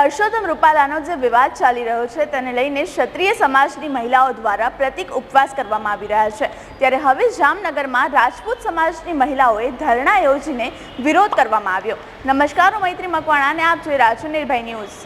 પરસોત્તમ રૂપાલાનો જે વિવાદ ચાલી રહ્યો છે, તેને લઈને ક્ષત્રિય સમાજની મહિલાઓ દ્વારા પ્રતિક ઉપવાસ કરવામાં આવી રહ્યા છે. ત્યારે હવે જામનગરમાં રાજપૂત સમાજની મહિલાઓએ ધરણા યોજીને વિરોધ કરવામાં આવ્યો. નમસ્કાર, હું મૈત્રી મકવાણા અને આપ જોઈ રહ્યા છો નિર્ભય ન્યૂઝ.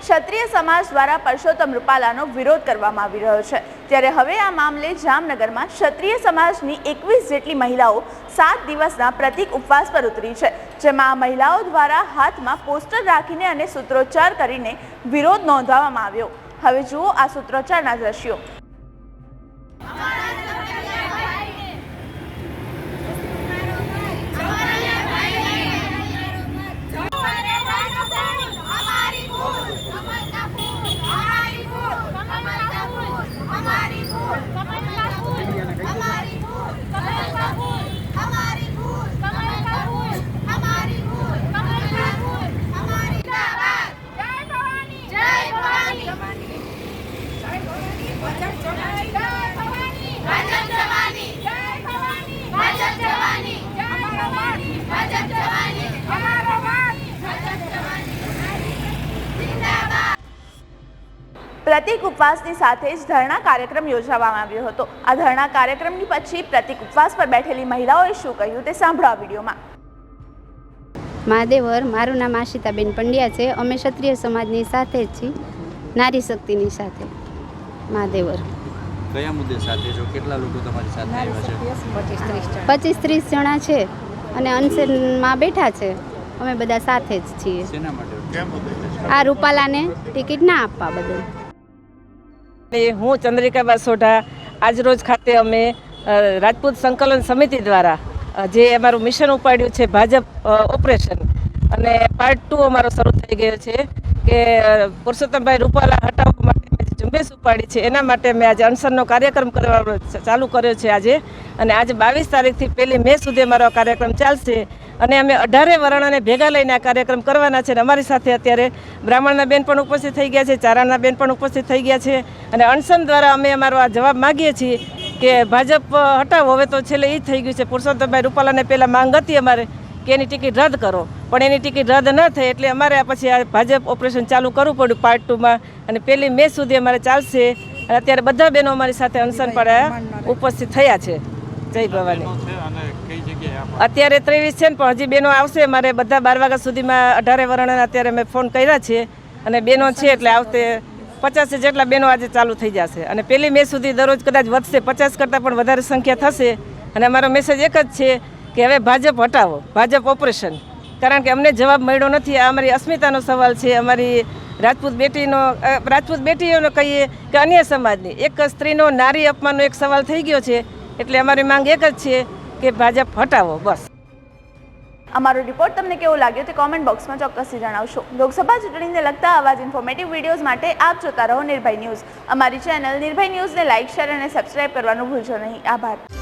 ક્ષત્રિય સમાજ દ્વારા પરસોત્તમ રૂપાલાનો વિરોધ કરવામાં આવી રહ્યો છે. ત્યારે હવે આ મામલે જામનગરમાં ક્ષત્રિય સમાજની એકવીસ જેટલી મહિલાઓ સાત દિવસના પ્રતિક ઉપવાસ પર ઉતરી છે, જેમાં આ મહિલાઓ દ્વારા હાથમાં પોસ્ટર રાખીને અને સૂત્રોચ્ચાર કરીને વિરોધ નોંધાવવામાં આવ્યો. હવે જુઓ આ સૂત્રોચ્ચારના દ્રશ્યો. પ્રતિક ઉપવાસની સાથે જ ધરણા કાર્યક્રમ યોજવામાં આવ્યો હતો. આ ધરણા કાર્યક્રમની પછી પ્રતિક ઉપવાસ પર બેઠેલી મહિલાઓએ શું કહ્યું તે સાંભળો આ વિડીયોમાં. મહાદેવર મારું નામ આશિતાબેન પંડ્યા છે. અમે ક્ષત્રિય સમાજની સાથે જ છીએ. નારી શક્તિની સાથે. મહાદેવર. કયા મુદ્દે સાથે છો? કેટલા લોકો તમારી સાથે આવ્યા છે? પચીસ ત્રીસ જણા. છે અને અનશનમાં બેઠા છે. અમે બધા સાથે જ છીએ. આ રૂપાલાને ટિકિટ ના આપવા બદલ. હું ચંદ્રિકા બાસોઢા આજરોજ ખાતે અમે રાજપૂત સંકલન સમિતિ દ્વારા જે અમારું મિશન ઉપાડ્યું છે ભાજપ ઓપરેશન. અને પાર્ટ ટુ અમારો શરૂ થઈ ગયો છે કે પુરુષોત્તમભાઈ રૂપાલા હટાવવા માટે મેં ઝુંબેશ ઉપાડી છે, એના માટે મેં આજે અનશનનો કાર્યક્રમ કરવાનો ચાલુ કર્યો છે આજે. અને આજે બાવીસ તારીખથી પહેલી મે સુધી અમારો કાર્યક્રમ ચાલશે. અને અમે અઢારે વર્ણને ભેગા લઈને આ કાર્યક્રમ કરવાના છે અને અમારી સાથે અત્યારે બ્રાહ્મણના બેન પણ ઉપસ્થિત થઈ ગયા છે ચારણના બેન પણ ઉપસ્થિત થઈ ગયા છે અને અનશન દ્વારા અમે અમારો આ જવાબ માગીએ છીએ કે ભાજપ હટાવો. હવે તો છેલ્લે એ જ થઈ ગયું છે. પુરુષોત્તમભાઈ રૂપાલાને પહેલાં માંગ હતી અમારે કે એની ટિકિટ રદ કરો. પણ એની ટિકિટ રદ ન થઈ એટલે અમારે આ પછી આ ભાજપ ઓપરેશન ચાલુ કરવું પડ્યું પાર્ટ ટુમાં અને પહેલી મે સુધી અમારે ચાલશે. અને અત્યારે બધા બહેનો અમારી સાથે અનશન પર ઉપસ્થિત થયા છે. જય ભવાની. અત્યારે ત્રેવીસ છે ને પણ હજી બેનો આવશે. મારે બધા બાર વાગ્યા સુધીમાં અઢારે વર્ણના અત્યારે મેં ફોન કર્યા છે. અને બેનો છે એટલે આવતે પચાસ જેટલા બેનો આજે ચાલુ થઈ જશે. અને પહેલી મે સુધી દરરોજ કદાચ વધશે. પચાસ કરતાં પણ વધારે સંખ્યા થશે. અને અમારો મેસેજ એક જ છે કે હવે ભાજપ હટાવો. ભાજપ ઓપરેશન કારણ કે અમને જવાબ મળ્યો નથી. આ અમારી અસ્મિતાનો સવાલ છે. અમારી રાજપૂત બેટીનો રાજપૂત બેટીઓનો કહીએ કે અન્ય સમાજની. એક સ્ત્રીનો નારી અપમાનનો એક સવાલ થઈ ગયો છે. એટલે અમારી માંગ એક જ છે કે ભાજપ હટાવો, બસ. અમારો રિપોર્ટ તમને કેવો લાગ્યો તે કોમેન્ટ બોક્સમાં ચોક્કસથી જણાવશો. લોકસભા ચૂંટણીને લગતા આવા જ ઇન્ફોર્મેટિવ વિડીયોઝ માટે આપ જોતા રહો નિર્ભય ન્યૂઝ. અમારી ચેનલ નિર્ભય ન્યૂઝને લાઇક શેર અને સબસ્ક્રાઇબ કરવાનું ભૂલશો નહીં. આભાર.